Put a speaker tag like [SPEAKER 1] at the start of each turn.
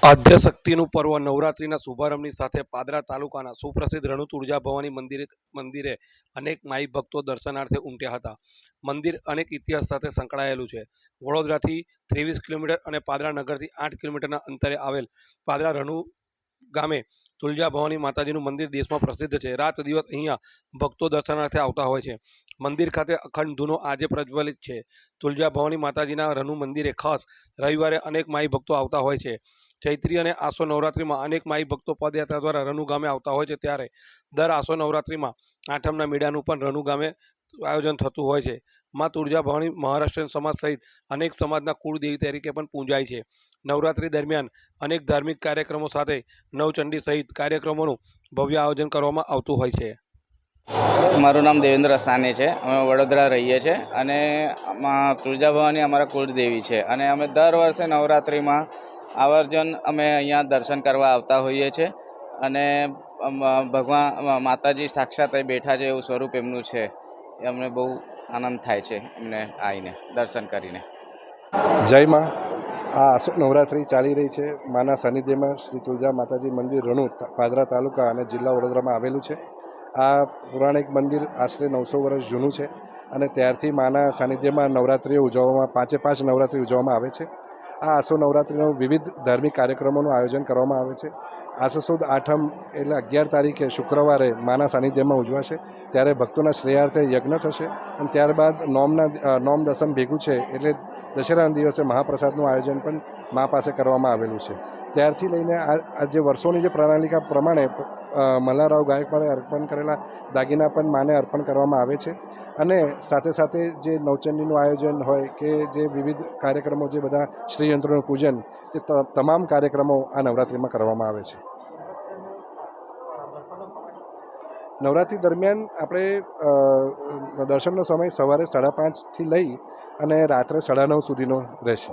[SPEAKER 1] આદ્યશક્તિનું પર્વ નવરાત્રિના શુભારંભની સાથે પાદરા તાલુકાના સુપ્રસિદ્ધ રણુ તુળજા ભવાની મંદિરે મંદિરે અનેક માઈ ભક્તો દર્શનાર્થે ઉમટ્યા હતા. મંદિર અનેક ઇતિહાસ સાથે સંકળાયેલું છે. વડોદરાથી ત્રેવીસ કિલોમીટર અને પાદરા નગરથી આઠ કિલોમીટરના અંતરે આવેલ પાદરા રણુ ગામે તુલજા ભવાની માતાજીનું મંદિર દેશમાં પ્રસિદ્ધ છે. રાત દિવસ અહીંયા ભક્તો દર્શનાર્થે આવતા હોય છે. મંદિર ખાતે અખંડ ધૂનો આજે પ્રજ્વલિત છે. તુલજા ભવાની માતાજીના રનુ મંદિરે ખાસ રવિવારે અનેક માઈ ભક્તો આવતા હોય છે. ચૈત્રી અને આસો નવરાત્રિમાં અનેક માઈ ભક્તો પદયાત્રા દ્વારા રનુ ગામે આવતા હોય છે. ત્યારે દર આસો નવરાત્રિમાં આઠમના મેળાનું પણ રનુ ગામે આયોજન થતું હોય છે. માં તુળજા ભવાની મહારાષ્ટ્રીયન સમાજ સહિત અનેક સમાજના કુળદેવી તરીકે પણ પૂજાય છે. નવરાત્રિ દરમિયાન અનેક ધાર્મિક કાર્યક્રમો સાથે નવચંડી સહિત કાર્યક્રમોનું ભવ્ય આયોજન કરવામાં આવતું હોય છે.
[SPEAKER 2] મારું નામ દેવેન્દ્ર સાની છે. અમે વડોદરા રહીએ છીએ અને તુળજા ભવાની અમારા કુળદેવી છે. અને અમે દર વર્ષે નવરાત્રિમાં આવર્જન અમે અહીંયા દર્શન કરવા આવતા હોઈએ છીએ. અને ભગવાન, માતાજી સાક્ષાત બેઠા છે એવું સ્વરૂપ એમનું છે. અમને બહુ આનંદ થાય છે એમને આવીને દર્શન કરીને.
[SPEAKER 3] જય માં. આ આસો નવરાત્રિ ચાલી રહી છે. માના સાનિધ્યમાં શ્રી તુલજા માતાજી મંદિર રણુ પાદરા તાલુકા અને જિલ્લા વડોદરામાં આવેલું છે. આ પૌરાણિક મંદિર આશરે નવસો વર્ષ જૂનું છે અને ત્યારથી માના સાનિધ્યમાં નવરાત્રિઓ ઉજવવામાં પાંચે પાંચ નવરાત્રિ ઉજવવામાં આવે છે. આ આસો નવરાત્રિનો વિવિધ ધાર્મિક કાર્યક્રમોનું આયોજન કરવામાં આવે છે. આસો સુદ આઠમ એટલે અગિયાર તારીખે શુક્રવારે માના સાનિધ્યમાં ઉજવાશે. ત્યારે ભક્તોના શ્રેયાર્થે યજ્ઞ થશે અને ત્યારબાદ નોમના નોમ દસમ ભેગું છે એટલે દશેરાના દિવસે મહાપ્રસાદનું આયોજન પણ મા પાસે કરવામાં આવેલું છે. ત્યારથી લઈને આ જે વર્ષોની જે પ્રણાલિકા પ્રમાણે મલ્હારાવ ગાયકવાડે અર્પણ કરેલા દાગીના પણ માને અર્પણ કરવામાં આવે છે. અને સાથે સાથે જે નવચંડીનું આયોજન હોય કે જે વિવિધ કાર્યક્રમો જે બધા શ્રીયંત્રોનું પૂજન તે, તમામ કાર્યક્રમો આ નવરાત્રિમાં કરવામાં આવે છે. નવરાત્રિ દરમિયાન આપણે દર્શનનો સમય સવારે સાડા પાંચથી લઈ અને રાત્રે સાડા નવ સુધીનો રહેશે.